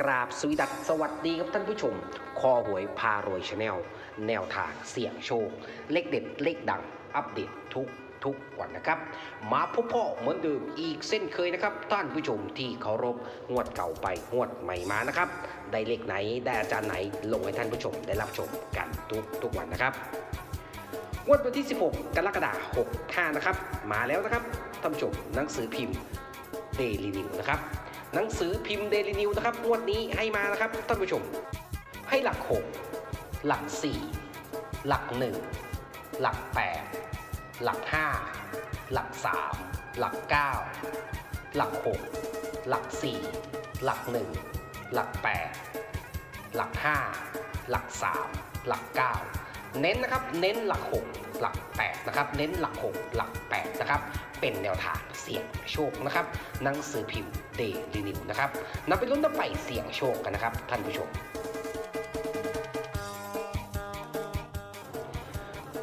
กราบสวีดัสสวัสดีครับท่านผู้ชม คอหวยพารวยชาแนล แนวทางเสี่ยงโชค เลขเด็ดเลขดัง อัปเดตทุกทุกวันนะครับ มาพบพ่อเหมือนเดิมอีกเส้นเคยนะครับ ท่านผู้ชมที่เคารพงวดเก่าไปงวดใหม่มานะครับ ได้เลขไหนได้อาจารย์ไหนลงให้ท่านผู้ชมได้รับชมกันทุกทุกวันนะครับงวดวันที่ 16 กรกฎาคม65นะครับ มาแล้วนะครับท่านผู้ชมหนังสือพิมพ์เดลินิวนะครับ หนังสือพิมพ์เดลินิวนะครับงวดนี้ให้มานะครับท่านผู้ชม ให้หลัก 6 หลัก 4 หลัก 1 หลัก 8 หลัก 5 หลัก 3 หลัก 9 หลัก 6 หลัก 4 หลัก 1 หลัก 8 หลัก 5 หลัก 3 หลัก 9 เน้นนะครับ เน้นหลัก 6 หลัก 8 นะครับ เน้นหลัก 6 หลัก 8 นะครับ เป็นแนวทางเสี่ยงโชคนะครับ หนังสือพิมพ์เดลินิวนะครับนำไปลุ้นนำไปเสี่ยงโชคกันนะครับ ท่านผู้ชม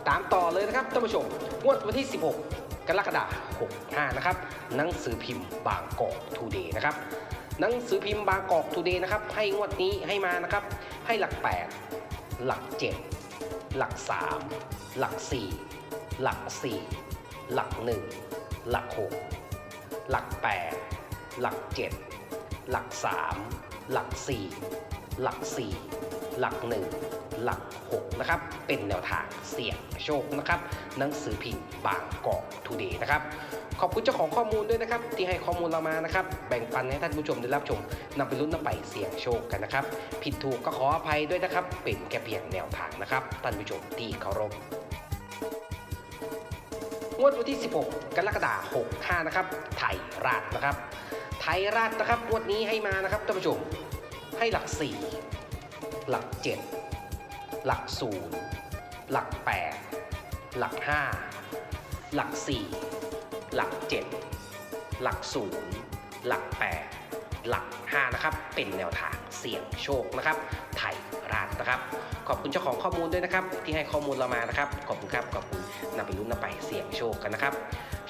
ตามต่อเลยนะครับท่านผู้ชมงวดวันที่ 16กรกฎาคม65 นะครับ หนังสือพิมพ์บางกอกทูเดย์นะครับ หนังสือพิมพ์บางกอกทูเดย์นะครับ ให้งวดนี้ให้มานะครับ ให้หลัก 8 หลัก 7 หลัก 3 หลัก 4 หลัก 4 หลัก 1 หลัก 6 หลัก 8 หลัก 7 หลัก 3 หลัก 4 หลัก 4 หลัก 1 หลัก 6 นะครับ เป็นแนวทางเสี่ยงโชคนะครับ หนังสือพิมพ์บางกอกทูเดย์นะครับ ขอบคุณเจ้าของข้อมูลด้วยนะครับ ที่ให้ข้อมูลเรามานะครับ แบ่งปันให้ท่านผู้ชมได้รับชมนำไปลุ้นนำไปเสี่ยงโชคกันนะครับ ผิดถูกก็ขออภัยด้วยนะครับ เป็นแค่เพียงแนวทางนะครับ ท่านผู้ชมที่เคารพงวดวันที่ 16 กรกฎาคม65 นะครับ ไทยราชนะครับ ทยราชนะครับงวดนี้ให้มานะครับท่านผู้ชมให้หลัก 4 หลัก 7 หลัก0หลัก 8 หลัก 5 หลัก 4 หลัก 7 หลัก0หลัก 8 หลัก 5 นะครับ เป็นแนวทางเสี่ยงโชคนะครับ ไทยราชนะครับ ขอบคุณเจ้าของข้อมูลด้วยนะครับ ที่ให้ข้อมูลเรามานะครับ ขอบคุณครับ ขอบคุณนำไปลุ้นนำไปเสี่ยงโชคกันนะครับ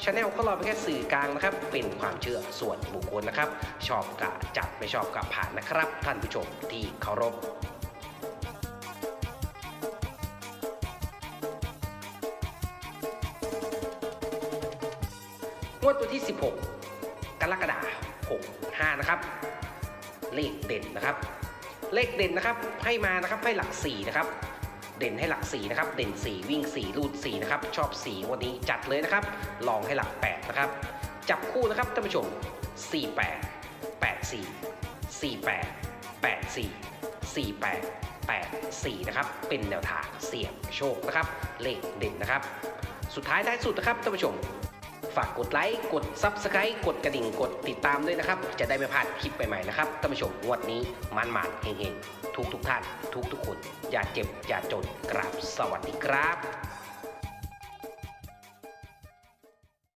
ชาแนลก็รอเป็นแค่สื่อกลางนะครับ เป็นความเชื่อส่วนบุคคลนะครับ ชอบกะจัดไม่ชอบกะผ่านนะครับ ท่านผู้ชมที่เคารพงวดวันที่ 16 กรกฎาคม65 นะครับ เลขเด่นนะครับ เลขเด่นนะครับให้มานะครับให้หลัก 4 นะครับ เด่นให้หลักสีนะครับ เด่น4วิ่ง4รูด4นะครับ ชอบสีวันนี้จัดเลยนะครับ ลองให้หลัก8นะครับ จับคู่นะครับท่านผู้ชม 48 84 48 84 48 84 นะครับ เป็นแนวทางเสี่ยงโชคนะครับ เลขเด่นนะครับ สุดท้ายท้ายสุดนะครับท่านผู้ชม ฝากกดไลค์ กด Subscribe กดกระดิ่ง กดติดตามด้วยนะครับ จะได้ไม่พลาดคลิปใหม่ๆนะครับท่านผู้ชมงวดนี้มันหมาดเฮงๆ ทุกทุกๆท่านทุกทุกๆคน อย่าเจ็บอย่าจนกราบสวัสดีครับ